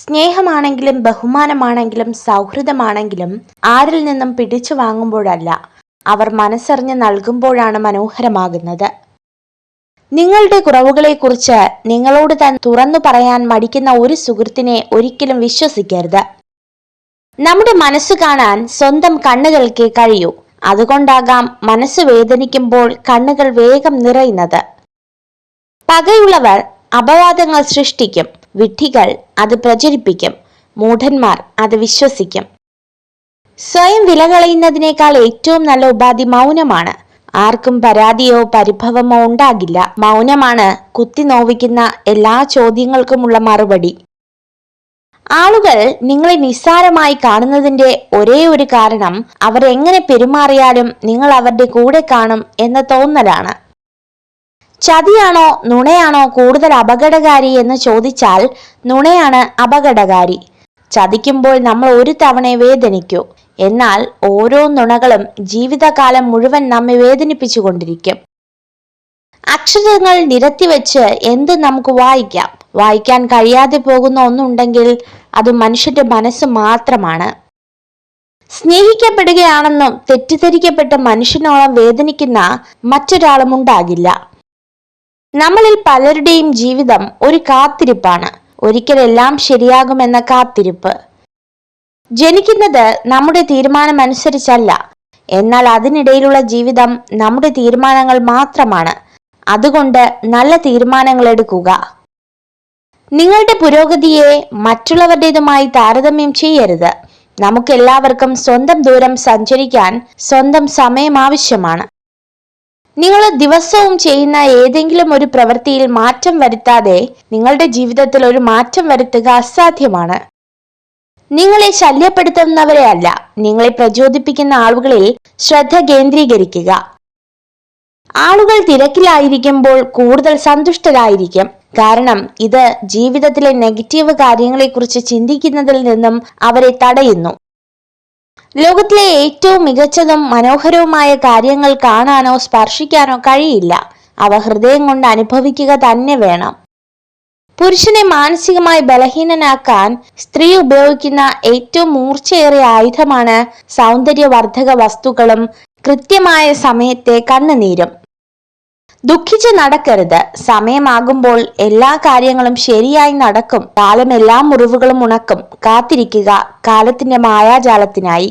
സ്നേഹമാണെങ്കിലും ബഹുമാനമാണെങ്കിലും സൗഹൃദമാണെങ്കിലും ആരിൽ നിന്നും പിടിച്ചു വാങ്ങുമ്പോഴല്ല അവർ മനസ്സറിഞ്ഞ് നൽകുമ്പോഴാണ് മനോഹരമാകുന്നത്. നിങ്ങളുടെ കുറവുകളെക്കുറിച്ച് നിങ്ങളോട് താൻ തുറന്നു പറയാൻ മടിക്കുന്ന ഒരു സുഹൃത്തിനെ ഒരിക്കലും വിശ്വസിക്കരുത്. നമ്മുടെ മനസ്സ് കാണാൻ സ്വന്തം കണ്ണുകൾക്ക് കഴിയൂ. അതുകൊണ്ടാകാം മനസ്സ് വേദനിക്കുമ്പോൾ കണ്ണുകൾ വേഗം നിറയുന്നത്. പകയുള്ളവർ അപവാദങ്ങൾ സൃഷ്ടിക്കും. വിഡ്ഢികൾ അത് പ്രചരിപ്പിക്കും. മൂഢന്മാർ അത് വിശ്വസിക്കും. സ്വയം വിലകളയുന്നതിനേക്കാൾ ഏറ്റവും നല്ല ഉപാധി മൗനമാണ്. ആർക്കും പരാതിയോ പരിഭവമോ ഉണ്ടാകില്ല. മൗനമാണ് കുത്തി നോവിക്കുന്ന എല്ലാ ചോദ്യങ്ങൾക്കുമുള്ള മറുപടി. ആളുകൾ നിങ്ങളെ നിസ്സാരമായി കാണുന്നതിന്റെ ഒരേ ഒരു കാരണം അവർ എങ്ങനെ പെരുമാറിയാലും നിങ്ങൾ അവരുടെ കൂടെ കാണും എന്ന തോന്നലാണ്. ചതിയാണോ നുണയാണോ കൂടുതൽ അപകടകാരി എന്ന് ചോദിച്ചാൽ നുണയാണ് അപകടകാരി. ചതിക്കുമ്പോൾ നമ്മൾ ഒരു തവണ വേദനിക്കൂ. എന്നാൽ ഓരോ നുണകളും ജീവിതകാലം മുഴുവൻ നമ്മെ വേദനിപ്പിച്ചുകൊണ്ടിരിക്കും. അക്ഷരങ്ങൾ നിരത്തിവെച്ച് എന്ത് നമുക്ക് വായിക്കാം? വായിക്കാൻ കഴിയാതെ പോകുന്ന ഒന്നുണ്ടെങ്കിൽ അത് മനുഷ്യന്റെ മനസ്സ് മാത്രമാണ്. സ്നേഹിക്കപ്പെടുകയാണെന്നും തെറ്റിദ്ധരിക്കപ്പെട്ട മനുഷ്യനോളം വേദനിക്കുന്ന മറ്റൊരാളും ഉണ്ടാകില്ല. നമ്മളിൽ പലരുടെയും ജീവിതം ഒരു കാത്തിരിപ്പാണ്. ഒരിക്കൽ എല്ലാം ശരിയാകുമെന്ന കാത്തിരിപ്പ്. ജനിക്കുന്നത് നമ്മുടെ തീരുമാനമനുസരിച്ചല്ല. എന്നാൽ അതിനിടയിലുള്ള ജീവിതം നമ്മുടെ തീരുമാനങ്ങൾ മാത്രമാണ്. അതുകൊണ്ട് നല്ല തീരുമാനങ്ങൾ എടുക്കുക. നിങ്ങളുടെ പുരോഗതിയെ മറ്റുള്ളവരുടേതുമായി താരതമ്യം ചെയ്യരുത്. നമുക്കെല്ലാവർക്കും സ്വന്തം ദൂരം സഞ്ചരിക്കാൻ സ്വന്തം സമയം ആവശ്യമാണ്. നിങ്ങൾ ദിവസവും ചെയ്യുന്ന ഏതെങ്കിലും ഒരു പ്രവൃത്തിയിൽ മാറ്റം വരുത്താതെ നിങ്ങളുടെ ജീവിതത്തിൽ ഒരു മാറ്റം വരുത്തുക അസാധ്യമാണ്. നിങ്ങളെ ശല്യപ്പെടുത്തുന്നവരെ അല്ല നിങ്ങളെ പ്രചോദിപ്പിക്കുന്ന ആളുകളിൽ ശ്രദ്ധ കേന്ദ്രീകരിക്കുക. ആളുകൾ തിരക്കിലായിരിക്കുമ്പോൾ കൂടുതൽ സന്തുഷ്ടരായിരിക്കും. കാരണം ഇത് ജീവിതത്തിലെ നെഗറ്റീവ് കാര്യങ്ങളെക്കുറിച്ച് ചിന്തിക്കുന്നതിൽ നിന്നും അവരെ തടയുന്നു. ലോകത്തിലെ ഏറ്റവും മികച്ചതും മനോഹരവുമായ കാര്യങ്ങൾ കാണാനോ സ്പർശിക്കാനോ കഴിയില്ല. അവ ഹൃദയം കൊണ്ട് അനുഭവിക്കുക തന്നെ വേണം. പുരുഷനെ മാനസികമായി ബലഹീനനാക്കാൻ സ്ത്രീ ഉപയോഗിക്കുന്ന ഏറ്റവും മൂർച്ചയേറിയ ആയുധമാണ് സൗന്ദര്യവർദ്ധക വസ്തുക്കളും കൃത്യമായ സമയത്തെ കണ്ണുനീരും. ദുഃഖിച്ച് നടക്കരുത്. സമയമാകുമ്പോൾ എല്ലാ കാര്യങ്ങളും ശരിയായി നടക്കും. കാലം എല്ലാ മുറിവുകളും ഉണക്കും. കാത്തിരിക്കുക കാലത്തിന്റെ മായാജാലത്തിനായി.